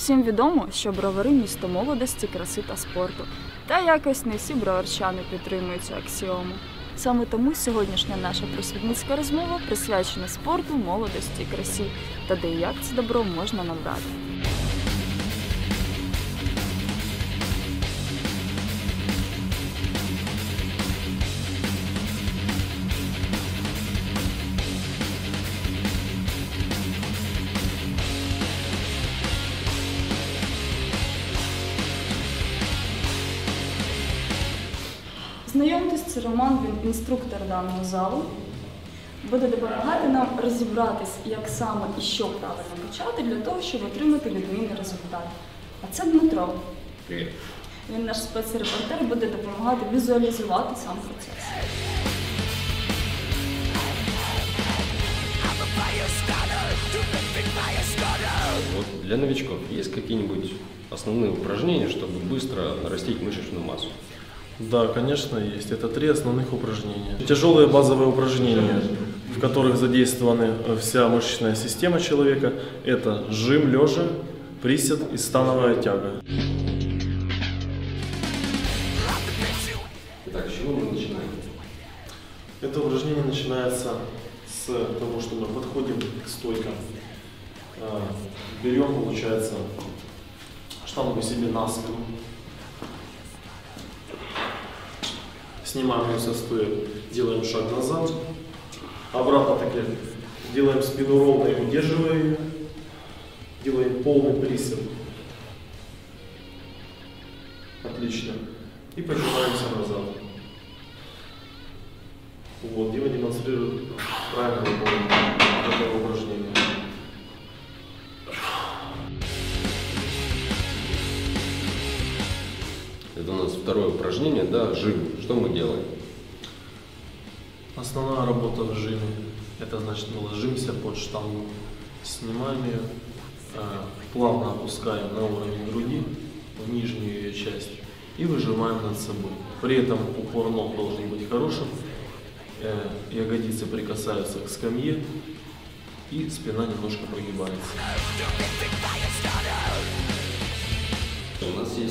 Всім відомо, що бровари місто молодості, краси та спорту. Та якось не всі броварчани підтримують цю аксіому. Саме тому сьогоднішня наша просвітницька розмова присвячена спорту, молодості, красі та де як це добро можна набрати. Знайомтесь, це Роман, він інструктор даного залу. Буде допомагати нам розібратись, як саме і що правильно почати для того, щоб отримати відмінний результат. А це Дмитро. Привет. Він наш спецрепортер буде допомагати візуалізувати сам процес. Вот для новичков есть какие-нибудь основные упражнения, чтобы быстро нарастить мышечную массу? Да, конечно, есть. Это три основных упражнения. Тяжелые базовые упражнения, в которых задействованы э, вся мышечная система человека, это жим лежа, присед и становая тяга. Итак, с чего мы начинаем? Это упражнение начинается с того, что мы подходим к стойкам. А, Берем, получается, штангу себе на спину. Снимаем ее со стоек, делаем шаг назад. Обратно таки делаем спину ровно и удерживая ее. Делаем полный присед. Отлично. И поднимаемся назад. Вот, Дима демонстрирует правильное выполнение у нас второе упражнение, да, жим. Что мы делаем? Основная работа в жиме. Это значит мы ложимся под штангу, снимаем ее, э, плавно опускаем на уровень груди, в нижнюю ее часть и выжимаем над собой. При этом упор ног должен быть хорошим, э, ягодицы прикасаются к скамье и спина немножко прогибается.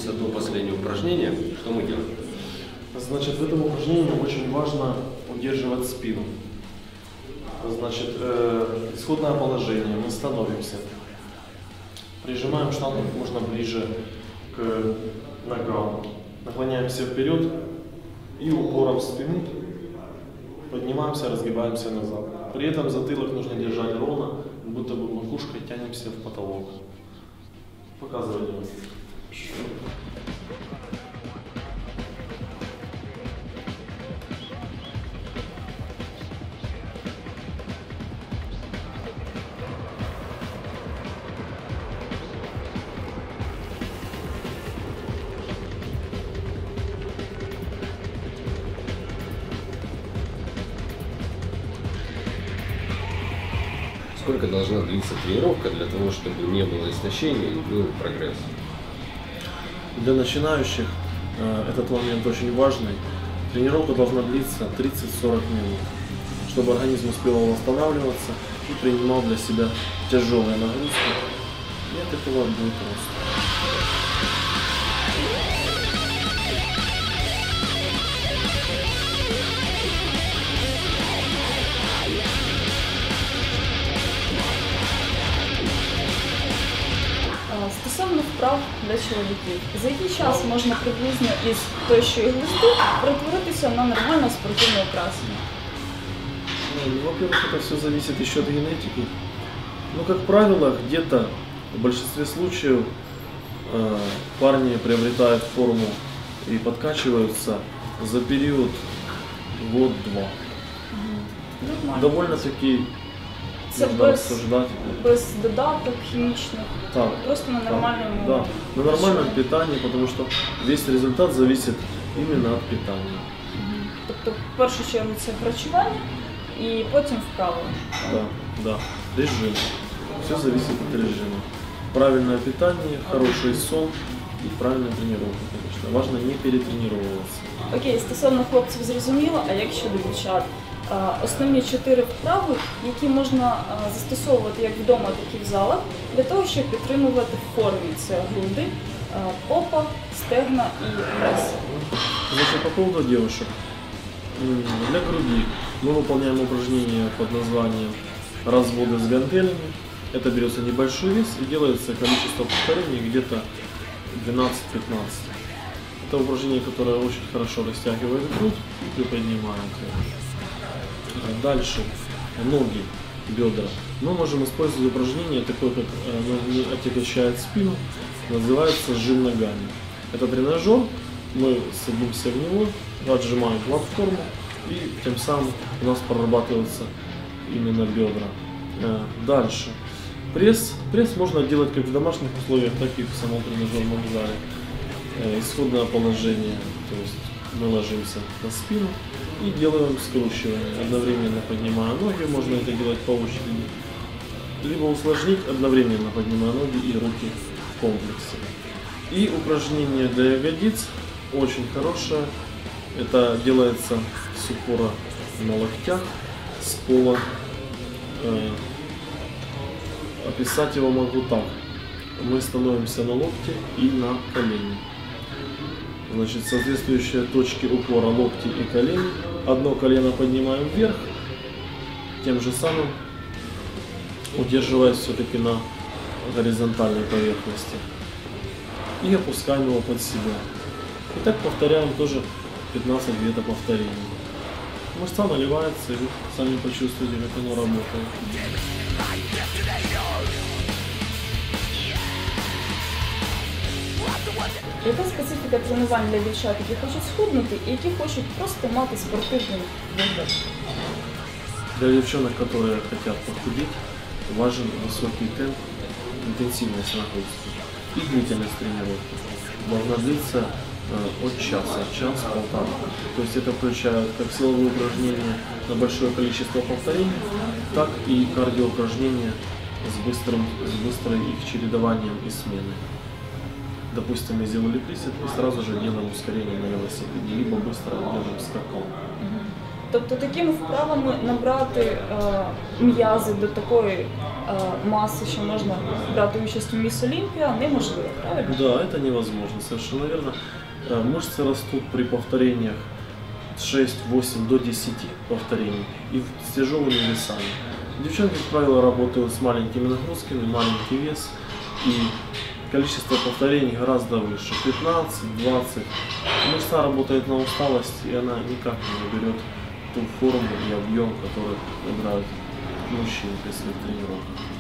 У нас есть одно последнее упражнение. Что мы делаем? Значит, в этом упражнении очень важно удерживать спину. Значит, э, исходное положение. Мы становимся. Прижимаем штангу как можно ближе к ногам. Наклоняемся вперед и упором спины поднимаемся, разгибаемся назад. При этом затылок нужно держать ровно, будто бы макушкой тянемся в потолок. Показывай, Дима. Сколько должна длиться тренировка для того, чтобы не было истощения и был прогресс? Для начинающих э, этот момент очень важный. Тренировка должна длиться 30-40 минут, чтобы организм успел восстанавливаться и принимал для себя тяжелые нагрузки. И от этого будет рост. для чоловіків, за який час можна приблизно із тощої глисти перетворитися на нормальне спортивне окрасення? Ну, Во-первых, это все зависит еще от генетики. Ну, как правило, где-то в большинстве случаев э, парни приобретают форму и подкачиваются за период год-два. Нормально. Довольно-таки Це можно без, рассуждать. без додаток хімічних, Так, просто на так, нормальному. Да, на нормальном питании, потому что весь результат зависит именно от питания. Тобто, в першу чергу це харчування і потім вправи. Да, да. Режим. Все зависит от режима. Правильное питание, хороший сон и правильная тренировка, конечно. Важно не перетренировываться. Окей, стосовно хлопців зрозуміло, а як щодо дівчат? е, основні чотири вправи, які можна е, застосовувати як вдома, так і в залах, для того, щоб підтримувати в формі це груди, е, попа, стегна і прес. Значит, по поводу девушек. М, Для груди мы выполняем упражнение под названием разводы с гантелями. Это берется небольшой вес и делается количество повторений где-то 12-15. Это упражнение, которое очень хорошо растягивает грудь и приподнимает ее. Дальше ноги, бедра. Мы можем использовать упражнение такое, как э, оно отягощает спину, называется жим ногами. Это тренажер, мы садимся в него, отжимаем платформу и тем самым у нас прорабатываются именно бедра. Э, Дальше. Пресс. Пресс можно делать как в домашних условиях, так и в самом тренажерном зале. Э, Исходное положение, то есть мы ложимся на спину и делаем скручивание, одновременно поднимая ноги, можно это делать по очереди. Либо усложнить, одновременно поднимая ноги и руки в комплексе. И упражнение для ягодиц очень хорошее. Это делается с упора на локтях, с пола. Э, описать его могу так. Мы становимся на локте и на колени. Значит, соответствующие точки упора локти и колени. Одно колено поднимаем вверх, тем же самым удерживаясь все-таки на горизонтальной поверхности. И опускаем его под себя. И так повторяем тоже 15 где-то повторений. Мышца наливается, и вы сами почувствуете, как оно работает. Яка специфіка тренувань для дівчат, які хочуть схуднути і які хочуть просто мати спортивний вигляд? Для девчонок, которые хотят похудеть, важен высокий темп, интенсивность нагрузки и длительность тренировки. Должна длиться э, от часа, час-полтора. То есть это включает как силовые упражнения на большое количество повторений, так и кардиоупражнения с быстрым, с быстрой их чередованием и сменой. Допустим, мы сделали присед и сразу же делаем ускорение на велосипеде, либо быстро делаем скакал. Тобто такими вправами набрати е, м'язи до такої е, маси, що можна брати участь у Міс Олімпія, неможливо, правильно? Да, это невозможно, совершенно верно. Э, Мышцы растут при повторениях 6, 8 до 10 повторений и в- с тяжелыми весами. Девчонки, как правило, работают с маленькими нагрузками, маленький вес и количество повторений гораздо выше, 15-20. Мышца работает на усталость и она никак не наберет ту форму и объем, который набирают мужчины при своих тренировках.